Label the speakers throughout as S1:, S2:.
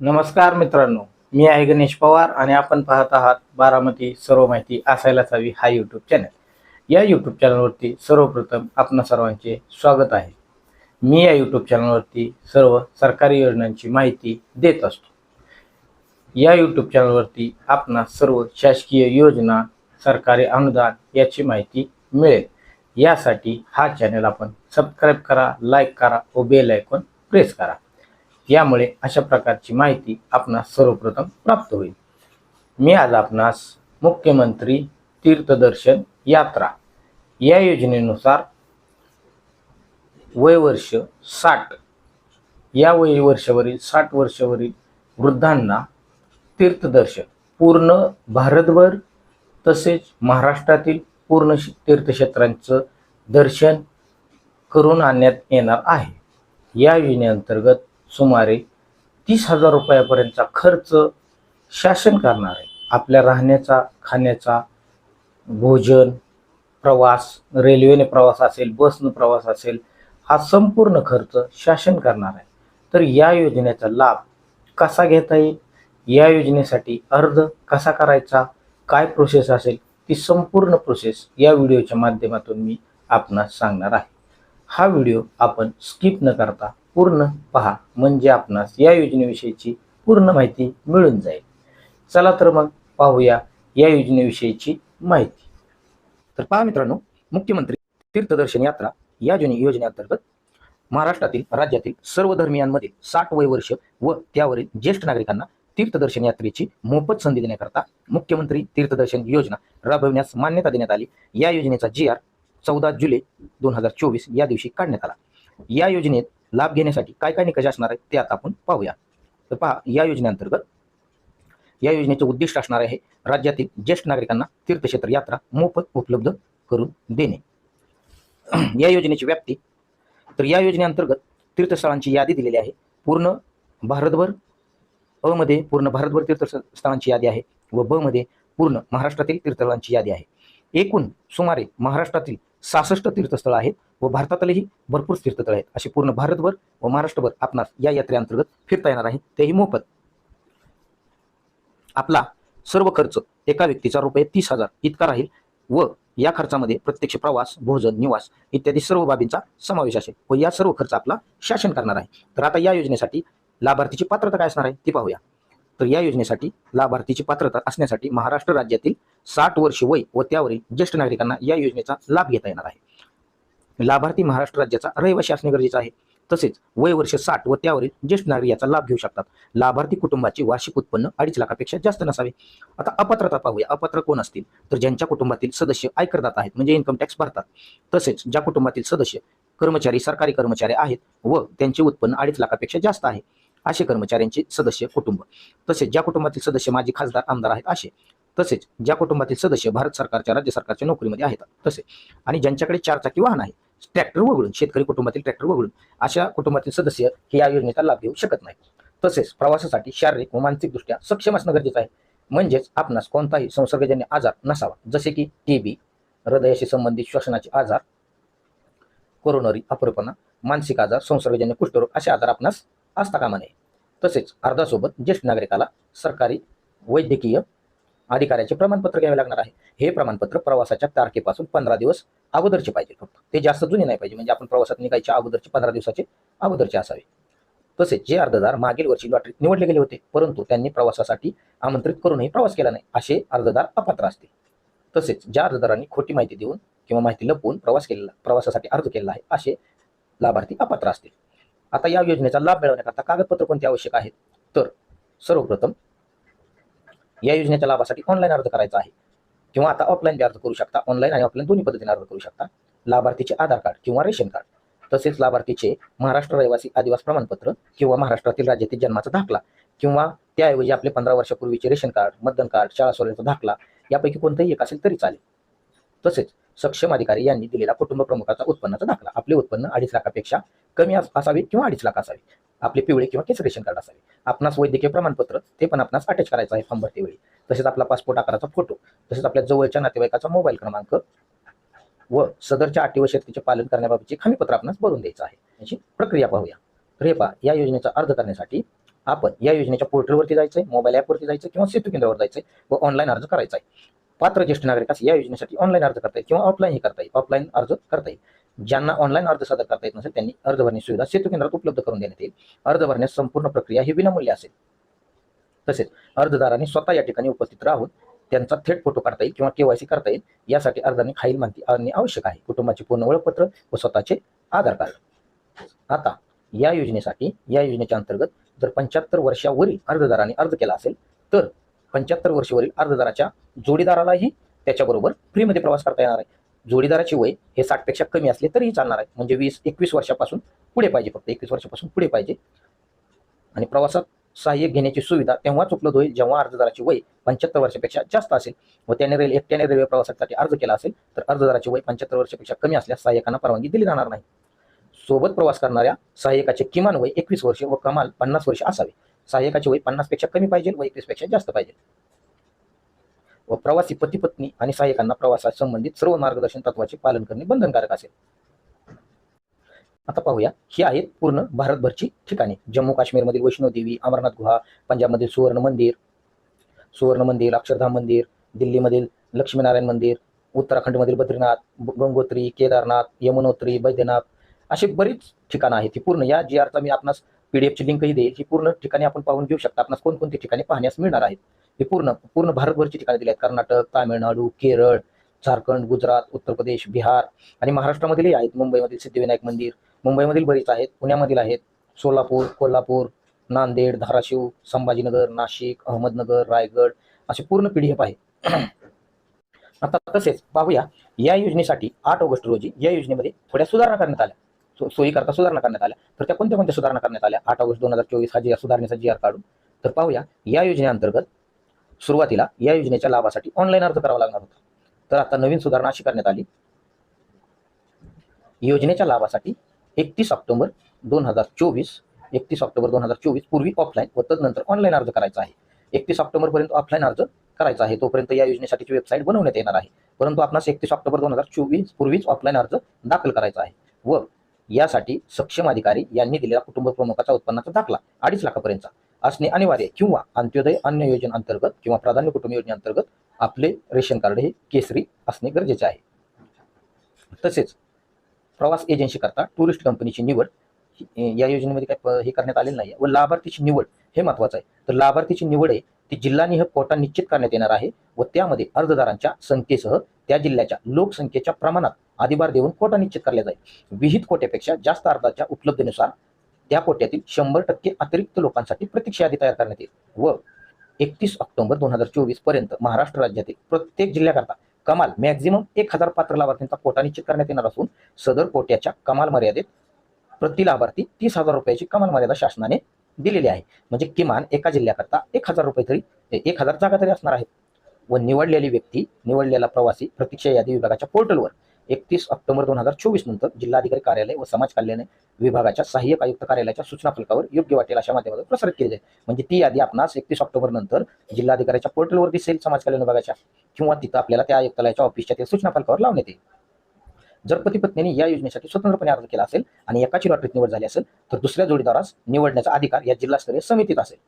S1: नमस्कार मित्रांनो मी आहे गणेश पवार आणि आपण पाहत आहात बारामती सर्व माहिती असायलाच हवी हा यूट्यूब चॅनल या यूट्यूब चॅनलवरती सर्वप्रथम आपणा सर्वांचे स्वागत आहे. मी या यूट्यूब चॅनलवरती सर्व सरकारी योजनांची माहिती देत असतो. या यूट्यूब चॅनलवरती आपणा सर्व शासकीय योजना सरकारी अनुदान याची माहिती मिळेल. यासाठी हा चॅनल आपण सबस्क्राईब करा लाईक करा व बेल आयकॉन प्रेस करा. यामुळे अशा प्रकारची माहिती आपणास सर्वप्रथम प्राप्त होईल. मी आज आपणास मुख्यमंत्री तीर्थदर्शन यात्रा या योजनेनुसार वयवर्ष साठ या वयवर्षावरील साठ वर्षावरील वृद्धांना तीर्थदर्शन पूर्ण भारतभर तसेच महाराष्ट्रातील पूर्ण तीर्थक्षेत्रांचं दर्शन करून आणण्यात येणार आहे. या योजनेअंतर्गत सुमारे तीस हजार रुपयापर्यंतचा खर्च शासन करणार आहे. आपल्या राहण्याचा खाण्याचा भोजन प्रवास रेल्वेने प्रवास असेल बसनं प्रवास असेल हा संपूर्ण खर्च शासन करणार आहे. तर या योजनेचा लाभ कसा घेता येईल? या योजनेसाठी अर्ज कसा करायचा? काय प्रोसेस असेल? ती संपूर्ण प्रोसेस या व्हिडिओच्या माध्यमातून मी आपणास सांगणार आहे. हा व्हिडिओ आपण स्किप न करता पूर्ण पहा. म्हणजे आपणास या योजनेविषयीची पूर्ण माहिती मिळून जाईल. चला तर मग पाहूया या योजनेविषयीची माहिती. तर पहा मित्रांनो मुख्यमंत्री तीर्थदर्शन यात्रा या योजने योजनेअंतर्गत महाराष्ट्रातील राज्यातील सर्व धर्मियांमध्ये साठ वय वर्ष व त्यावरील ज्येष्ठ नागरिकांना तीर्थदर्शन यात्रेची मोफत संधी देण्याकरता मुख्यमंत्री तीर्थदर्शन योजना राबविण्यास मान्यता देण्यात आली. या योजनेचा जी आर चौदा जुलै दोन हजार चोवीस या दिवशी काढण्यात आला. या योजनेत लाभ घेण्यासाठी काय काय निकष असणार आहेत ते आता आपण पाहूया. तर पहा या योजनेअंतर्गत या योजनेचे उद्दिष्ट असणार आहे राज्यातील ज्येष्ठ नागरिकांना तीर्थक्षेत्र यात्रा मोफत उपलब्ध करून देणे. या योजनेची व्याप्ती तर या योजनेअंतर्गत तीर्थस्थळांची यादी दिलेली आहे. पूर्ण भारतभर अ मध्ये पूर्ण भारतभर तीर्थस्थळांची यादी आहे व ब मध्ये पूर्ण महाराष्ट्रातील तीर्थस्थळांची यादी आहे. एकूण सुमारे महाराष्ट्रातील सहासष्ट तीर्थस्थळ आहेत. व भारतातलेही भरपूर तीर्थतळ आहेत. असे पूर्ण भारतभर व महाराष्ट्रभर आपणास या यात्रेअंतर्गत फिरता येणार आहे. तेही मोफत. आपला सर्व खर्च एका व्यक्तीचा रुपये तीस हजार इतका राहील व या खर्चामध्ये प्रत्यक्ष प्रवास भोजन निवास इत्यादी सर्व बाबींचा समावेश असेल व या सर्व खर्च आपला शासन करणार आहे. तर आता या योजनेसाठी लाभार्थीची पात्रता काय असणार आहे ती पाहूया. तर या योजनेसाठी लाभार्थीची पात्रता असण्यासाठी महाराष्ट्र राज्यातील साठ वर्ष वय व त्यावरील ज्येष्ठ नागरिकांना या योजनेचा लाभ घेता येणार आहे. लाभार्थी महाराष्ट्र राज्याचा रहिवासी असणे गरजेचं आहे. तसेच वय वर्ष साठ व त्यावरील ज्येष्ठ नागरिक याचा लाभ घेऊ शकतात. लाभार्थी कुटुंबाचे वार्षिक उत्पन्न अडीच लाखापेक्षा जास्त नसावे. आता अपात्रता पाहूया. अपात्र कोण असतील? तर ज्यांच्या कुटुंबातील सदस्य आयकरदात आहेत म्हणजे इन्कम टॅक्स भरतात. तसेच ज्या कुटुंबातील सदस्य कर्मचारी सरकारी कर्मचारी आहेत व त्यांचे उत्पन्न अडीच लाखापेक्षा जास्त आहे असे कर्मचाऱ्यांचे सदस्य कुटुंब. तसेच ज्या कुटुंबातील सदस्य माजी खासदार आमदार आहेत असे. तसेच ज्या कुटुंबातील सदस्य भारत सरकारच्या राज्य सरकारच्या नोकरीमध्ये आहेत. तसे. आणि ज्यांच्याकडे चारचाकी वाहन आहे ट्रॅक्टर वगळून शेतकरी कुटुंबातील ट्रॅक्टर वगळून अशा कुटुंबातील सदस्य हे या योजनेचा लाभ घेऊ शकत नाही तसेच प्रवासासाठी शारीरिक व मानसिकदृष्ट्या सक्षम असणं गरजेचं आहे. म्हणजेच आपणास कोणताही संसर्गजन्य आजार नसावा. जसे की टीबी हृदयाशी संबंधित श्वसनाचे आजार कोरोनरी अपरपणा मानसिक आजार संसर्गजन्य कुष्ठरोग असे आजार आपणास असता कामा नये. तसेच अर्धासोबत ज्येष्ठ नागरिकाला सरकारी वैद्यकीय अधिकाऱ्याचे प्रमाणपत्र घ्यावे लागणार आहे. हे प्रमाणपत्र प्रवासाच्या तारखेपासून पंधरा दिवस अगोदरचे पाहिजे फक्त. ते जास्त जुने नाही पाहिजे. म्हणजे आपण प्रवासात निघायच्या अगोदरचे पंधरा दिवसाचे अगोदरचे असावे. तसेच जे अर्जदार मागील वर्षी लॉटरीत निवडले गेले होते परंतु त्यांनी प्रवासासाठी आमंत्रित करूनही प्रवास केला नाही असे अर्जदार अपात्र असतील. तसेच ज्या अर्जदारांनी खोटी माहिती देऊन किंवा माहिती लपवून प्रवास केलेला प्रवासासाठी अर्ज केलेला आहे असे लाभार्थी अपात्र असतील. आता या योजनेचा लाभ मिळवण्याकरता कागदपत्र कोणते आवश्यक आहेत? तर सर्वप्रथम या योजनेच्या लाभासाठी ऑनलाईन अर्ज करायचा आहे. किंवा आता ऑफलाईन बी अर्ज करू शकता. ऑनलाईन आणि ऑफलाईन दोन्ही पद्धतीने अर्ज करू शकता. लाभार्थीचे आधार कार्ड किंवा रेशन कार्ड. तसेच लाभार्थीचे महाराष्ट्र रहिवासी आदिवास प्रमाणपत्र किंवा महाराष्ट्रातील राज्यातील जन्माचा दाखला किंवा त्याऐवजी आपले पंधरा वर्षापूर्वीचे रेशन कार्ड मतदान कार्ड शाळा सोडण्याचा दाखला यापैकी कोणताही एक असेल तरी चालेल. तसेच सक्षम अधिकारी यांनी दिलेला कुटुंब प्रमुखाचा उत्पन्नाचा दाखला आपले उत्पन्न अडीच लाखापेक्षा कमी असावे किंवा अडीच लाख असावे. आपले पिवळे किंवा केस रेशन कार्ड असावे. आपणास वैद्यकीय प्रमाणपत्र ते पण आपणास अटॅच करायचं आहे फॉर्म भरतेवेळी तसेच आपला पासपोर्ट आकाराचा फोटो तसेच आपल्या जवळच्या नातेवाईकाचा मोबाईल क्रमांक व सदरच्या अटी व शर्तीचे पालन करण्याबाबतचे हमीपत्र आपणास भरून द्यायचं आहे. याची प्रक्रिया पाहूया. तर हे या योजनेचा अर्ज करण्यासाठी आपण या योजनेच्या पोर्टलवरती जायचंय मोबाईल ॲपवरती जायचं किंवा सेतू केंद्रावर जायचंय व ऑनलाईन अर्ज करायचा आहे. पात्र ज्येष्ठ नागरिकास या योजनेसाठी ऑनलाईन अर्ज करता येईल किंवा ऑफलाईनही करता येईल. ऑफलाईन अर्ज करता येईल. ज्यांना ऑनलाईन अर्ज सादर करता येत नसेल त्यांनी अर्ज भरण्याची सुविधा सेतू केंद्रात उपलब्ध करून देण्यात येईल. अर्ज भरण्यास संपूर्ण प्रक्रिया ही विनामूल्य असेल. तसेच अर्जदारांनी स्वतः या ठिकाणी उपस्थित राहून त्यांचा थेट फोटो काढता येईल किंवा केवायसी करता येईल यासाठी अर्जाने खाईल माहिती आणणे आवश्यक आहे. कुटुंबाचे पूर्ण ओळखपत्र व स्वतःचे आधार कार्ड. आता या योजनेसाठी या योजनेच्या अंतर्गत जर पंच्याहत्तर वर्षावरील अर्जदाराने अर्ज केला असेल तर पंच्याहत्तर वर्षावरील अर्जदाराच्या जोडीदारालाही त्याच्याबरोबर फ्रीमध्ये प्रवास करता येणार आहे. जोडीदाराचे वय हे साठपेक्षा कमी असले तरीही चालणार आहे. म्हणजे वीस एकवीस वर्षापासून पुढे पाहिजे फक्त. एकवीस वर्षापासून पुढे पाहिजे. आणि प्रवासात सहाय्यक घेण्याची सुविधा तेव्हाच उपलब्ध होईल जेव्हा अर्जदाराचे वय पंच्याहत्तर वर्षापेक्षा जास्त असेल. व त्याने रेल्वे एकट्याने रेल्वे प्रवासासाठी अर्ज केला असेल तर अर्जदाराचे वय पंच्याहत्तर वर्षापेक्षा कमी असल्यास सहाय्यकांना परवानगी दिली जाणार नाही. सोबत प्रवास करणाऱ्या सहाय्यकाचे किमान वय एकवीस वर्ष व कमाल पन्नास वर्ष असावे. सहाय्यकाचे वय पन्नासपेक्षा कमी पाहिजे व एकवीसपेक्षा जास्त पाहिजे. व प्रवासी पती पत्नी आणि सहाय्यकांना प्रवासात संबंधित सर्व मार्गदर्शन तत्वाचे पालन करणे बंधनकारक असेल. आता पाहूया ही आहेत पूर्ण भारतभरची ठिकाणे. जम्मू काश्मीरमधील वैष्णोदेवी अमरनाथ गुहा पंजाबमधील सुवर्ण मंदिर सुवर्ण मंदिर अक्षरधाम मंदिर दिल्लीमधील लक्ष्मीनारायण मंदिर उत्तराखंडमधील बद्रीनाथ गंगोत्री केदारनाथ यमुनोत्री बैद्यनाथ अशी बरीच ठिकाणं आहेत. ही पूर्ण या जी आरचा मी आपणास पीडीएफची लिंकही देईल. ही पूर्ण ठिकाणी आपण पाहून घेऊ शकता. आपणास कोणकोणती ठिकाणी पाहण्यास मिळणार आहेत? हे पूर्ण पूर्ण भारतभरची ठिकाणी दिली आहेत. कर्नाटक तामिळनाडू केरळ झारखंड गुजरात उत्तर प्रदेश बिहार आणि महाराष्ट्रामधीलही आहेत. मुंबईमधील सिद्धिविनायक मंदिर मुंबईमधील बरीच आहेत पुण्यामधील आहेत. सोलापूर कोल्हापूर नांदेड धाराशिव संभाजीनगर नाशिक अहमदनगर रायगड असे पूर्ण पीडीएफ आहे आता तसेच पाहूया या योजनेसाठी आठ ऑगस्ट रोजी या योजनेमध्ये थोड्या सुधारणा करण्यात आल्या. सो- सोयीकरता सुधारणा करण्यात आल्या. तर त्या कोणत्या कोणत्या सुधारणा करण्यात आल्या? आठ ऑगस्ट दोन हजार चोवीस हा जी सुधारणेचा जी आर काढून. तर पाहूया या योजनेअंतर्गत सुरुवातीला या योजनेच्या लाभासाठी ऑनलाईन अर्ज करावा लागणार होता. तर आता नवीन सुधारणा अशी करण्यात आली. योजनेच्या लाभासाठी एकतीस ऑक्टोबर दोन हजार चोवीस एकतीस ऑक्टोबर दोन हजार चोवीस पूर्वी ऑफलाईन व तदनंतर ऑनलाईन अर्ज करायचा आहे. एकतीस ऑक्टोबर पर्यंत ऑफलाईन अर्ज करायचा आहे. तोपर्यंत या योजनेसाठीची वेबसाईट बनवण्यात येणार आहे. परंतु आपणास एकतीस ऑक्टोबर दोन हजार चोवीस पूर्वीच ऑफलाईन अर्ज दाखल करायचा आहे व यासाठी सक्षम अधिकारी यांनी दिलेला कुटुंब प्रमुखाचा उत्पन्नाचा दाखला अडीच लाखापर्यंतचा. असणे अनिवार्य किंवा अंत्योदय अन्न योजनेअंतर्गत किंवा प्राधान्य कुटुंब योजनेअंतर्गत आपले रेशन कार्ड हे केसरी असणे गरजेचे आहे. तसेच प्रवास एजन्सी करता टुरिस्ट कंपनीची निवड या योजनेमध्ये काय हे करण्यात आलेलं नाही व लाभार्थीची निवड हे महत्वाचं आहे. तर लाभार्थीची निवड आहे ती जिल्हानिह कोटा निश्चित करण्यात येणार आहे व त्यामध्ये अर्जदारांच्या संख्येसह त्या जिल्ह्याच्या लोकसंख्येच्या प्रमाणात अधिभार देऊन कोटा निश्चित करल्या जाईल विहित कोट्यापेक्षा जास्त अर्जाच्या उपलब्धतेनुसार त्या कोट्यातील शंभर टक्के अतिरिक्त लोकांसाठी प्रतीक्षा यादी तयार करण्यात येईल. व एकतीस ऑक्टोबर दोन हजार चोवीसपर्यंत महाराष्ट्र राज्यातील प्रत्येक जिल्ह्याकरता कमाल मॅक्झिमम एक हजार पात्र लाभार्थींचा कोटा निश्चित करण्यात येणार असून सदर कोट्याच्या कमाल मर्यादेत प्रति लाभार्थी तीस हजार रुपयाची कमाल मर्यादा शासनाने दिलेली आहे. म्हणजे किमान एका जिल्ह्याकरता एक हजार रुपये तरी एक हजार जागा तरी असणार आहेत. व निवडलेली व्यक्ती निवडलेला प्रवासी प्रतीक्षा यादी विभागाच्या पोर्टलवर एकतीस ऑक्टोबर दोन हजार चोवीस नंतर जिल्हाधिकारी कार्यालय व समाज कल्याण विभागाच्या सहाय्यक आयुक्त कार्यालयाच्या सूचना फलकावर योग्य वाटेल अशा माध्यमातून प्रसारित केली जाईल. म्हणजे ती यादी आपणास एकतीस ऑक्टोबर नंतर जिल्हाधिकाऱ्याच्या पोर्टलवर दिसेल समाज कल्याण विभागाच्या किंवा तिथं आपल्याला त्या आयुक्तालयाच्या ऑफिसच्या त्या सूचना फलकावर लावण्यात येईल. जर पती पत्नीने या योजनेसाठी स्वतंत्रपणे अर्ज केला असेल आणि एकाची लॉटरीत निवड झाली असेल तर दुसऱ्या जोडीदारास निवडण्याचा अधिकार या जिल्हास्तरीय समितीत असेल.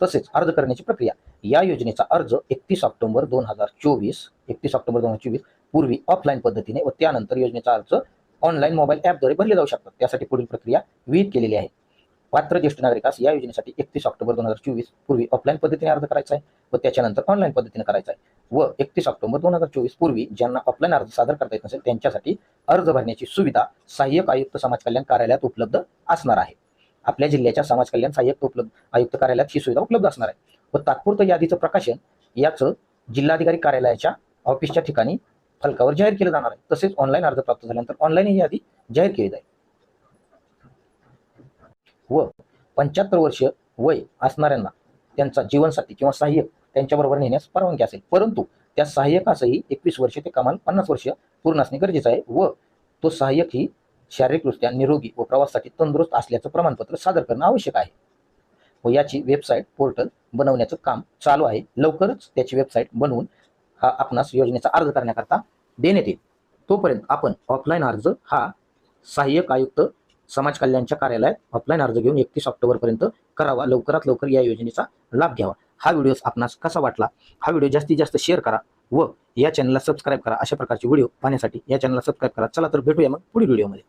S1: तसेच अर्ज करण्याची प्रक्रिया. या योजनेचा अर्ज एकतीस ऑक्टोबर दोन हजार चोवीस एकतीस ऑक्टोबर दोन हजार चोवीस पूर्वी ऑफलाईन पद्धतीने व त्यानंतर योजनेचा अर्ज ऑनलाईन मोबाईल ॲपद्वारे भरले जाऊ शकतात. त्यासाठी पुढील प्रक्रिया विहित केलेली आहे. पात्र ज्येष्ठ नागरिकास या योजनेसाठी एकतीस ऑक्टोबर दोन हजार चोवीस पूर्वी ऑफलाईन पद्धतीने अर्ज करायचा आहे व त्याच्यानंतर ऑनलाईन पद्धतीने करायचा आहे. व एकतीस ऑक्टोबर दोन हजार चोवीस पूर्वी ज्यांना ऑफलाईन अर्ज सादर करता येत नसेल त्यांच्यासाठी अर्ज भरण्याची सुविधा सहाय्यक आयुक्त समाज कल्याण कार्यालयात उपलब्ध असणार आहे. आपल्या जिल्ह्याच्या समाज कल्याण सहाय्यक उपलब्ध आयुक्त कार्यालयात ही सुविधा उपलब्ध असणार आहे. व तात्पुरतं यादीचं प्रकाशन याचं जिल्हाधिकारी कार्यालयाच्या ऑफिसच्या ठिकाणी फलकावर जाहीर केलं जाणार आहे. तसेच ऑनलाईन अर्ज प्राप्त झाल्यानंतर ऑनलाईन ही यादी जाहीर केली जाईल. व पंच्याहत्तर वर्ष वय असणाऱ्यांना त्यांचा जीवनसाथी किंवा सहाय्यक त्यांच्याबरोबर नेण्यास परवानगी असेल. परंतु त्या सहाय्यकासही एकवीस वर्ष ते कमाल पन्नास वर्ष पूर्ण असणे गरजेचं आहे व तो सहाय्यक ही शारीरिकदृष्ट्या निरोगी व प्रवासासाठी तंदुरुस्त असल्याचं प्रमाणपत्र सादर करणं आवश्यक आहे. व याची वेबसाईट पोर्टल बनवण्याचं काम चालू आहे. लवकरच त्याची वेबसाईट बनवून हा आपणास योजनेचा अर्ज करण्याकरता देण्यात येईल. तोपर्यंत आपण ऑफलाईन अर्ज हा सहाय्यक आयुक्त समाज कल्याणच्या कार्यालयात ऑफलाईन अर्ज घेऊन एकतीस ऑक्टोबरपर्यंत करावा. लवकरात लवकर या योजनेचा लाभ घ्यावा. हा व्हिडिओ आपणास कसा वाटला? हा व्हिडिओ जास्तीत जास्त शेअर करा व या चॅनलला सबस्क्राईब करा. अशा प्रकारचे व्हिडिओ पाहण्यासाठी या चॅनलला सबस्क्राईब करा. चला तर भेटूया मग पुढील व्हिडिओमध्ये